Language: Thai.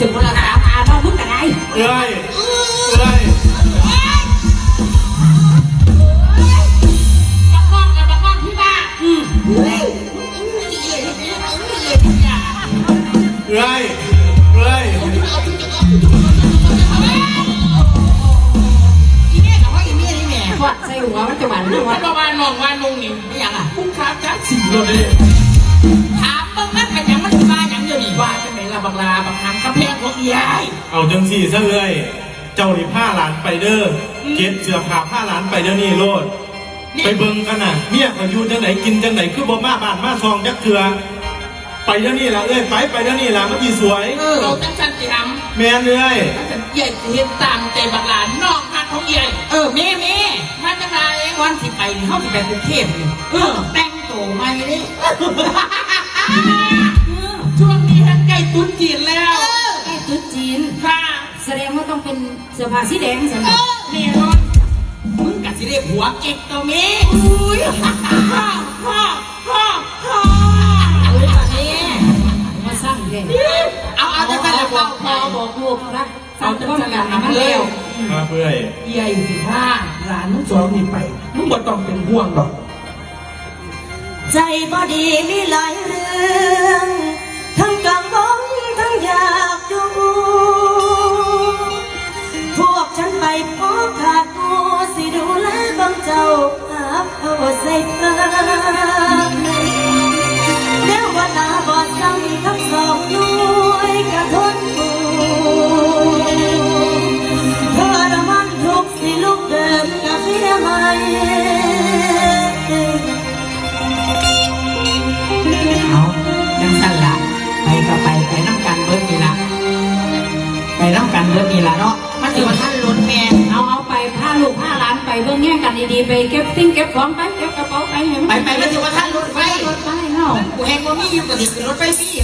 ถึงเวลาสามอาน้องมึงแต่ไหนเอ้ยเอ้ยบักกองกับบักกองที่บ้านอืมเอ้ยเอ้ยอีแม่กับว่าอีแม่นี่แม่ทอดใส่หัวมันจะหวานหรือวัวะนประมาณนองวานนงนี่ไม่ยังอะคุ้มค่าจ้าสิโดนดิถา ยายเอาจังสี่ซะเอ้ยเจ้านี่ผ้าหลานไปเด้อเก็บเสื้อผ้าผ้าหลานไปเดี๋ยวนี้โลด ไปเบิ่งกันน่ะเมียก็อยู่จังไหนกินจังไหนคือบ่มาบ้านมาซองจักเถื่อไปเดี๋ยวนี้ล่ะเอ้ยไปไปเดี๋ยวนี้ล่ะมันสิสวยเออเราจังสันติหแม่นเอ้ยำยายสิเห็นตามใจบักหลานนอกพันของยายเออแม่แม่มาจังไรวันสิไปเฮาสิไปกรุงเทพนี่เออแต่งตัวใหม่นี่ช่วงนี้ทั้งใกล้ตุ๊ดจีนแล้ว เป็นเสื้อผ้าสีแดงสำหรับแน่นอนมึงกัสิเรียกหัวเก็บตัวเมีอุ้ยฮ่าฮ่าฮ่าฮ่าฮ่าอุ้ยตอนนี้มาสร้างเลยเอาเอาจะกันละพ่อเป่าพ่อเป่าบอกลูกนะเอาจะป้องกันให้มันเร็วครับเอ้ยใหญ่สิห้าหลานทั้งสองนี่ไปมึงบ่ต้องเป็นห่วงหรอก ใจบอดีมีหลายเรื่อง กันเบิดนี่ละเนาะมันสิว่าท่านล้นแม่เอาเอาไปพาลูกพาหลานไปเบิ่งแง่งกันดีๆไปเก็บสิ่งเก็บของไปเก็บกระเป๋าไปให้มันไปไปมันสิว่าท่านรถไฟรถไปเฮากูแหงว่ามีอยู่กับดิคือรถไฟฟรีล่ะตรง